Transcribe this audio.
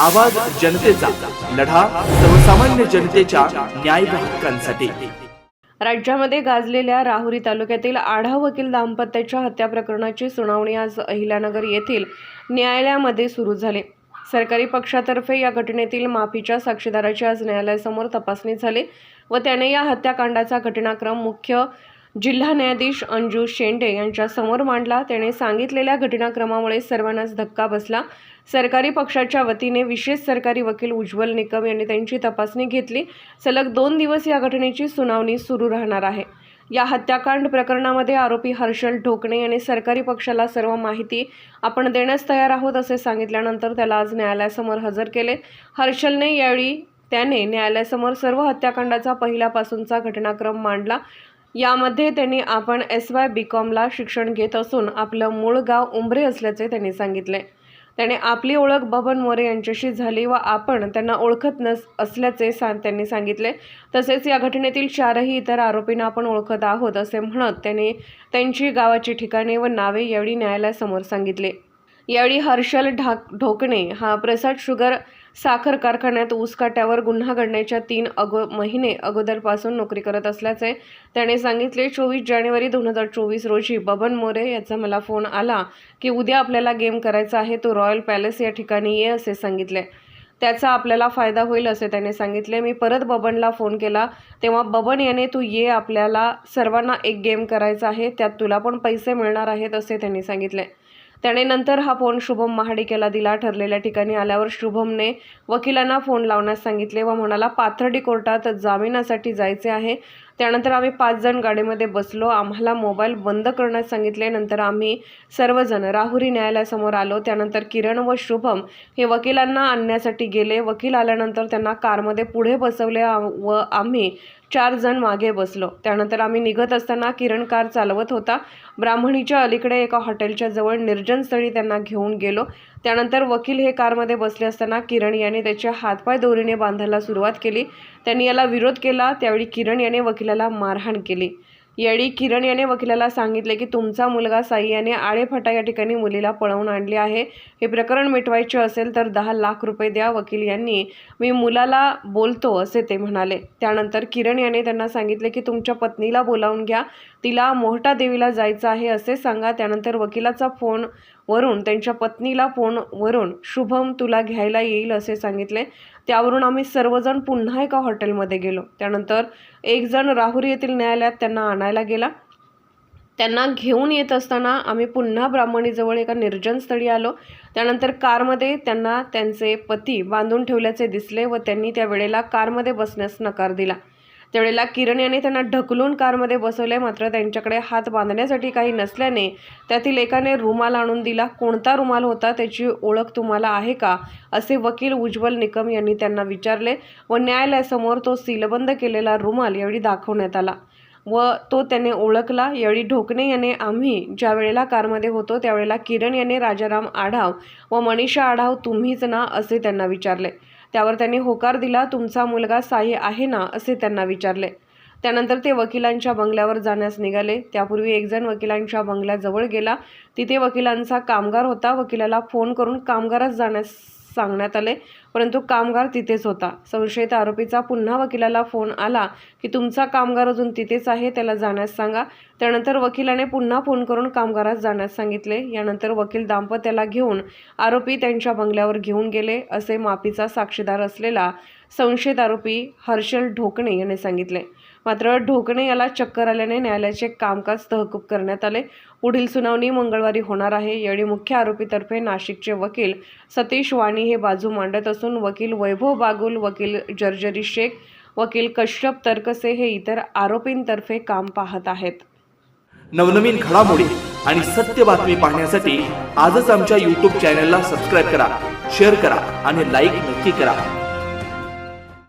आवाज जनतेचा लढा सर्वसामान्य जनतेच्या न्याय हक्कांसाठी. राज्यामध्ये गाजलेल्या राहुरी तालुक्यातील आढाव वकील दाम्पत्याच्या हत्या प्रकरणाची सुनावणी आज अहिल्यानगर येथील न्यायालयामध्ये सुरू झाली. सरकारी पक्षातर्फे या घटनेतील माफीच्या साक्षीदाराची आज न्यायालयासमोर तपासणी झाली व त्याने या हत्याकांडाचा घटनाक्रम मुख्य जिल्हा न्यायाधीश अंजू शेंडे यांच्यासमोर मांडला. त्याने सांगितलेल्या घटनाक्रमामुळे सर्वांनाच धक्का बसला. सरकारी पक्षाच्या वतीने विशेष सरकारी वकील उज्ज्वल निकम यांनी त्यांची तपासणी घेतली. सलग दोन दिवस या घटनेची सुनावणी सुरू राहणार आहे. या हत्याकांड प्रकरणामध्ये आरोपी हर्षल ढोकणे यांनी सरकारी पक्षाला सर्व माहिती आपण देण्यास तयार आहोत असे सांगितल्यानंतर त्याला आज न्यायालयासमोर हजर केले. हर्षलने यावेळी त्याने न्यायालयासमोर सर्व हत्याकांडाचा पहिल्यापासूनचा घटनाक्रम मांडला. यामध्ये त्यांनी आपण एस वाय बी कॉमला शिक्षण घेत असून आपलं मूळ गाव उंबरे असल्याचे त्यांनी सांगितले. त्याने आपली ओळख बबन मोरे यांच्याशी झाली व आपण त्यांना ओळखत नस असल्याचे सा त्यांनी सांगितले. तसेच या घटनेतील चारही इतर आरोपींना आपण ओळखत आहोत असे म्हणत त्यांनी त्यांची गावाची ठिकाणे व नावे यावेळी न्यायालयासमोर सांगितले. यावेळी हर्षल ढाक ढोकणे हा प्रसाद शुगर साखर कारखान्यात ऊस काट्यावर गुन्हा घडण्याच्या तीन अगो महिने अगोदरपासून नोकरी करत असल्याचे त्याने सांगितले. चोवीस जानेवारी दोन हजार चोवीस रोजी बबन मोरे याचा मला फोन आला की उद्या आपल्याला गेम करायचा आहे तो रॉयल पॅलेस या ठिकाणी ये असे सांगितले. त्याचा आपल्याला फायदा होईल असे त्याने सांगितले. मी परत बबनला फोन केला. तेव्हा बबन याने तू ये आपल्याला सर्वांना एक गेम करायचा आहे त्यात तुला पण पैसे मिळणार आहेत असे त्यांनी सांगितले. त्याने नंतर हा फोन शुभम महाडिकेला दिला. ठरलेल्या ठिकाणी आल्यावर शुभमने वकिलांना फोन लावण्यास सांगितले व म्हणाला पाथर्डी कोर्टात जामिनासाठी जायचे आहे. त्यानंतर आम्ही पाच जण गाडीमध्ये बसलो. आम्हाला मोबाईल बंद करण्यास सांगितले. नंतर आम्ही सर्वजण राहुरी न्यायालयासमोर आलो. त्यानंतर किरण व शुभम हे वकिलांना आणण्यासाठी गेले. वकील आल्यानंतर त्यांना कारमध्ये पुढे बसवले व आम्ही चार जण मागे बसलो. त्यानंतर आम्ही निघत असताना किरण कार चालवत होता. ब्राह्मणीच्या अलीकडे एका हॉटेलच्या जवळ निर्जन स्थळी त्यांना घेऊन गेलो. त्यानंतर वकील हे कारमध्ये बसले असताना किरण याने त्याचे हातपाय दोरीने बांधायला सुरुवात केली. त्यांनी याला विरोध केला. त्यावेळी किरण याने वकिलाला मारहाण केली. यावेळी किरण याने वकिलाला सांगितले की तुमचा मुलगा साई याने आळेफाटा या ठिकाणी मुलीला पळवून आणले आहे. हे प्रकरण मिटवायचे असेल तर दहा लाख रुपये द्या. वकील यांनी मी मुलाला बोलतो असे ते म्हणाले. त्यानंतर किरण याने त्यांना सांगितले की तुमच्या पत्नीला बोलावून घ्या. तिला मोहटा देवीला जायचं आहे असे सांगा. त्यानंतर वकिलाचा फोन वरून त्यांच्या पत्नीला फोनवरून शुभम तुला घ्यायला येईल असे सांगितले. त्यावरून आम्ही सर्वजण पुन्हा एका हॉटेलमध्ये गेलो. त्यानंतर एक जण राहुरी येथील न्यायालयात त्यांना आणायला गेला. त्यांना घेऊन येत असताना आम्ही पुन्हा ब्राह्मणीजवळ एका निर्जन स्थळी आलो. त्यानंतर कारमध्ये त्यांना त्यांचे पती बांधून ठेवल्याचे दिसले व त्यांनी त्या वेळेला कारमध्ये बसण्यास नकार दिला. त्यावेळेला किरण यांनी त्यांना ढकलून कारमध्ये बसवले. मात्र त्यांच्याकडे हात बांधण्यासाठी काही नसल्याने त्यातील एकाने रुमाल आणून दिला. कोणता रुमाल होता त्याची ओळख तुम्हाला आहे का? असे वकील उज्ज्वल निकम यांनी त्यांना विचारले व न्यायालयासमोर तो सीलबंद केलेला रुमाल यावेळी दाखवण्यात आला व तो त्याने ओळखला. यावेळी ढोकणे याने आम्ही ज्या वेळेला कारमध्ये होतो त्यावेळेला किरण याने राजाराम आढाव व मनीषा आढाव तुम्हीच ना असे त्यांना विचारले. त्यावर त्यांनी होकार दिला तुमचा मुलगा साई आहे ना? असे त्यांना विचारले. त्यानंतर ते वकिलांच्या बंगल्यावर जाण्यास निघाले. त्यापूर्वी एकजण वकिलांच्या बंगल्याजवळ गेला. तिथे वकिलांचा कामगार होता. वकिलाला फोन करून कामगारच जाण्यास सांगण्यात आले. परंतु कामगार तिथेच होता. संशयित आरोपीचा पुन्हा वकिलाला फोन आला की तुमचा कामगार अजून तिथेच आहे त्याला जाण्यास सांगा. त्यानंतर वकिलाने पुन्हा फोन करून कामगारास जाण्यास सांगितले. यानंतर वकील दाम्पत्याला घेऊन आरोपी त्यांच्या बंगल्यावर घेऊन गेले असे माफीचा साक्षीदार असलेला संशयित आरोपी हर्षल ढोकणे याने सांगितले. मात्र ढोकणे याला चक्कर आल्याने न्यायालयाचे कामकाज तहकूब करण्यात आले. पुढील सुनावणी मंगळवारी होणार आहे. यावेळी मुख्य आरोपीतर्फे नाशिकचे वकील सतीश वाणी हे बाजू मांडत असून वकील वैभव बागुल वकील जर्जरी शेख वकील कश्यप तरकसे हे इतर आरोपींतर्फे काम पाहत आहेत. नवनवीन घडामोडी आणि सत्य बातमी पाहण्यासाठी आजच आमच्या यूट्यूब चॅनलला सबस्क्राईब करा शेअर करा आणि लाईक नक्की करा.